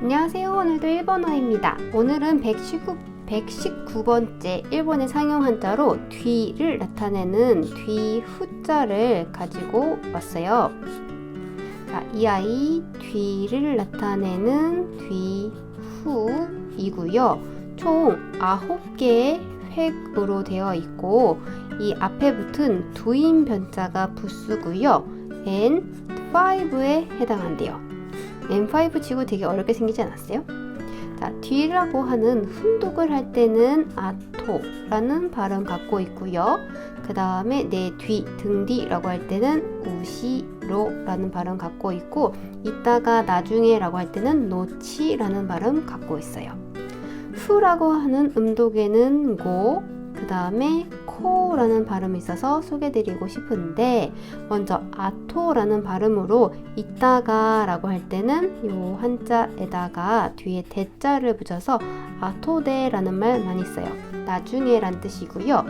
안녕하세요. 오늘도 일본어입니다. 오늘은 119, 119번째 일본의 상용 한자로 뒤를 나타내는 뒤 후자를 가지고 왔어요. 자, 이 아이 뒤를 나타내는 뒤 후이고요. 총 9개의 획으로 되어 있고 이 앞에 붙은 두인 변자가 부수고요. N5에 해당한대요. M5 치고 되게 어렵게 생기지 않았어요? 자, 뒤라고 하는 훈독을 할 때는 아토라는 발음 갖고 있고요. 그 다음에 내 뒤, 등 뒤라고 할 때는 우시로라는 발음 갖고 있고 이따가 나중에라고 할 때는 노치라는 발음 갖고 있어요. 후라고 하는 음독에는 고, 그 다음에 코라는 발음이 있어서 소개드리고 싶은데 먼저 아토라는 발음으로 이따가 라고 할 때는 요 한자에다가 뒤에 대자를 붙여서 아토데라는 말 많이 써요. 나중에 란 뜻이고요.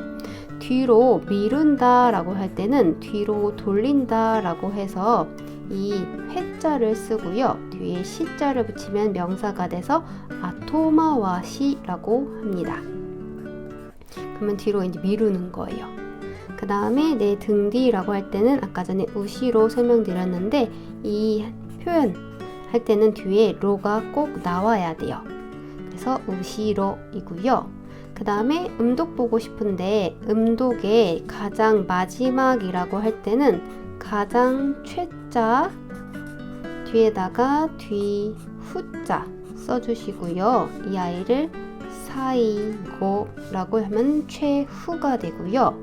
뒤로 미룬다 라고 할 때는 뒤로 돌린다 라고 해서 이 회자를 쓰고요. 뒤에 시자를 붙이면 명사가 돼서 아토마와시라고 합니다. 그러면 뒤로 이제 미루는 거예요. 그 다음에 내 등 뒤라고 할 때는 아까 전에 우시로 설명드렸는데 이 표현 할 때는 뒤에 로가 꼭 나와야 돼요. 그래서 우시로이고요. 그 다음에 음독 보고 싶은데 음독의 가장 마지막이라고 할 때는 가장 최자 뒤에다가 뒤 후자 써주시고요. 이 아이를 사이고라고 하면 최후가 되고요.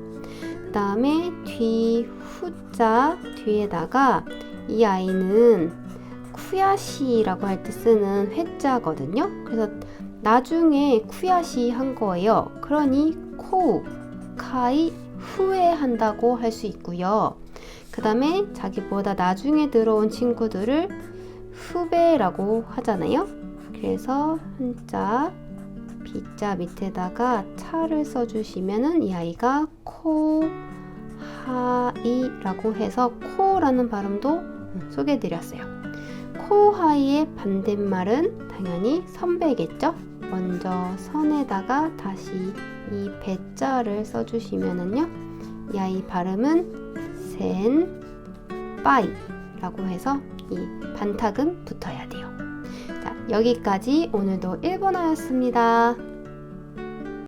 그 다음에 뒤 후자 뒤에다가 이 아이는 쿠야시라고 할 때 쓰는 회자거든요. 그래서 나중에 쿠야시 한 거예요. 그러니 코우, 카이 후회한다고 할 수 있고요. 그 다음에 자기보다 나중에 들어온 친구들을 후배라고 하잖아요. 그래서 한자 B자 밑에다가 차를 써주시면은 이 아이가 코하이라고 해서 코라는 발음도 소개해드렸어요. 코하이의 반대말은 당연히 선배겠죠? 먼저 선에다가 다시 이 배자를 써주시면은요, 이 아이 발음은 센, 빠이라고 해서 이 반탁은 붙어야 돼요. 자, 여기까지 오늘도 일본어였습니다.